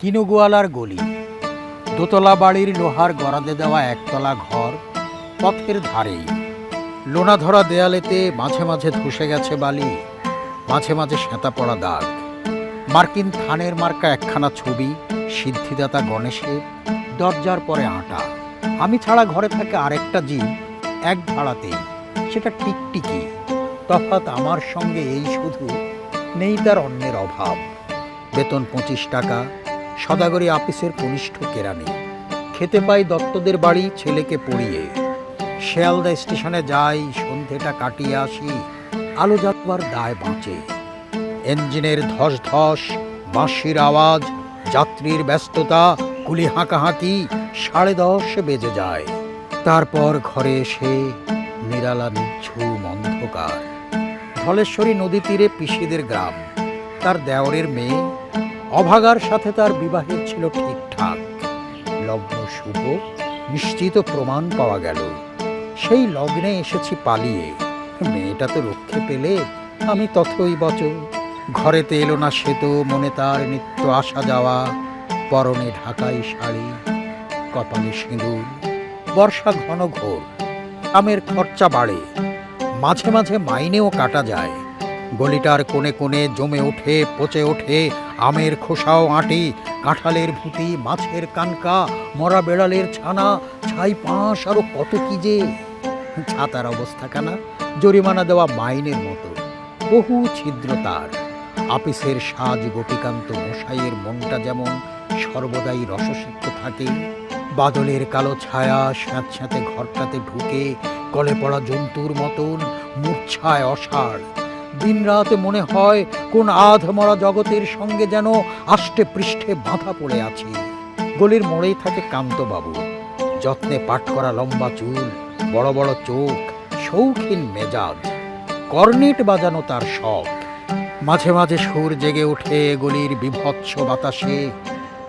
কিনুগোয়ালার গলি। দোতলা বাড়ির লোহার গড়াদে দেওয়া একতলা ঘর পথের ধারেই। লোনা ধরা দেয়ালেতে মাঝে মাঝে ধসে গেছে বালি, মাঝে মাঝে সেঁতা পড়া দাগ। মার্কিন থানের মার্কা একখানা ছবি, সিদ্ধিদাতা গণেশের দরজার পরে আটা। আমি ছাড়া ঘরে থাকে আরেকটা জীব, এক ভাড়াতেই। সেটা টিকটিকি। তফাৎ আমার সঙ্গে এই শুধু, নেই তার অন্যের অভাব। বেতন পঁচিশ টাকা সদাগরি আপিসের কনিষ্ঠ কেরানি খেতে পাই দত্তদের বাড়ি, ছেলেকে পড়িয়ে। শিয়ালদা স্টেশনে যাই, সন্ধেটা কাটিয়ে আসি, আলো জ্বালবার দায় বাঁচে। ইঞ্জিনের ধস ধস বাঁশির আওয়াজ, যাত্রীর ব্যস্ততা, কুলি হাঁকাহাঁকি, সাড়ে দশ বেজে যায়। তারপর ঘরে এসে নিরালা নিঝুম অন্ধকার। ধলেশ্বরী নদী তীরে পিসিদের গ্রাম। তার দেওরের মেয়ে। অভাগার সাথে তার বিবাহের ছিল ঠিকঠাক। লগ্ন শুভ, নিশ্চিত প্রমাণ পাওয়া গেল। সেই লগ্নে এসেছি পালিয়ে। মেয়েটা তো রক্ষে পেলে, আমি তথই বচ ঘরেতে এলো না সেতু মনে তার নিত্য আসা যাওয়া। পরনে ঢাকাই শাড়ি, কপালে সিঁদুর, বর্ষা ঘন ঘোর। আমের খরচা বাড়ে। মাঝে মাঝে মাইনেও কাটা যায়। গলিটার কোণে কোণে জমে ওঠে, পচে ওঠে আমের খোসাও আঁটি, কাঁঠালের ভুতি, মাছের কানকা, মরা বেড়ালের ছানা, ছাই পাঁশ, আরও কত কি যে। ছাতার অবস্থাখানা জরিমানা দেওয়া মাইনের মতো, বহু ছিদ্র তার। আপিসের সাজ গোপীকান্ত মশাইয়ের মনটা যেমন সর্বদাই রসসিক্ত থাকে, বাদলের কালো ছায়া স্যাঁতস্যাঁতে ঘরটাতে ঢুকে, কলে পড়া জন্তুর মতন মূর্ছায় অসাড় দিনরাতে মনে হয় কোন আধমরা জগতের সঙ্গে যেন আষ্টে পৃষ্ঠে বাঁধা পড়ে আছি। গলির মোড়েই থাকে কান্তবাবু। যত্নে পাট করা লম্বা চুল, বড় বড় চোখ, শৌখিন মেজাজ। কর্নেট বাজানো তার শখ। মাঝে মাঝে সুর জেগে ওঠে গলির বিভৎস বাতাসে।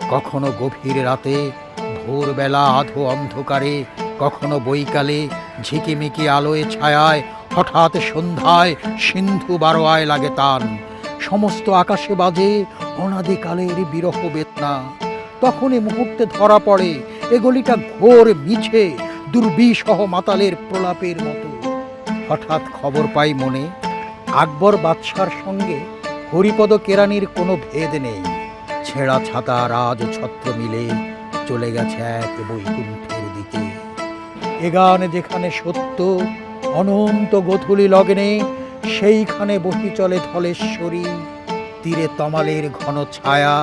কখনো গভীর রাতে, ভোরবেলা আধো অন্ধকারে, কখনো বৈকালে ঝিকিমিকি আলোয় ছায়ায় হঠাৎ সন্ধ্যায় সিন্ধু বারোয়ায় লাগে তান। সমস্ত আকাশে বাজে অনাদিকালের বিরহ বেদনা। তখনই মুহূর্তে ধরা পড়ে এগুলিটা ঘোর মিছে দুর্বিসহ মাতালের প্রলাপের মতো। হঠাৎ খবর পাই মনে, আকবর বাদশার সঙ্গে হরিপদ কেরানির কোনো ভেদ নেই। ছেঁড়া ছাতা, রাজ ছত্র মিলে চলে গেছে এক বৈকুণ্ঠের দিকে। এ গান যেখানে সত্য অনন্ত গোধূলি লগ্নে সেইখানে বহি চলে ধলেশ্বরী তীরে তমালের ঘন ছায়া,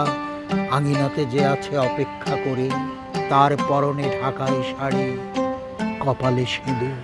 আঙিনাতে যে আছে অপেক্ষা করে, তার পরনে ঢাকায় শাড়ি, কপালে সিঁদুর।